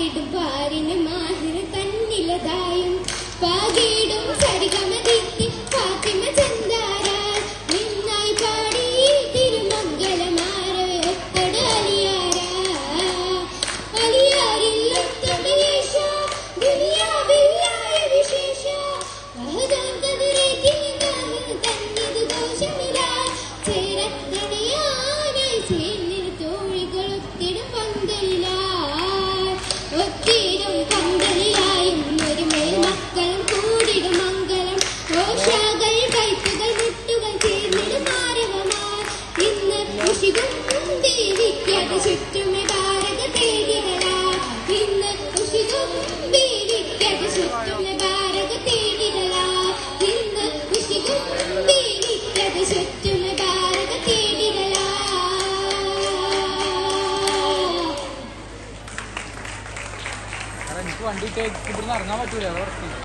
പാറിടും പാരിന് മാഹിർ തന്നിലതായും. പാകിടും സരിഗമതിക്ക് ഫാത്തിമ ചന്ദാര നിന്നായി പാടി തിരുമംഗലമാരവെ ഒത്തട അലിയാര അലിയാരിൽ ഒത്തടയേശ ദുനിയാവില്ലായ വിശേഷ. അഹദാം കതിരേറ്റി നാമം തന്നിത് ദോഷമില്ല ചേരക്കണിയാനായി ചേർന്നിൽ തോഴികൾ ഒത്തിടും ഋഷികും ദേവിക്കത് ചുറ്റുമേ ഭാരത തേടികളാ ഇന്ന് ഋഷികും ദേവിക്കത് ചുറ്റുമേ ഭാരത തേടികളാ ഇന്ന് ഋഷികും ദേവിക്കത് ചുറ്റുമേ ഭാരത എനിക്ക് വണ്ടി ഇവിടുന്ന് ഇറങ്ങാൻ പറ്റൂല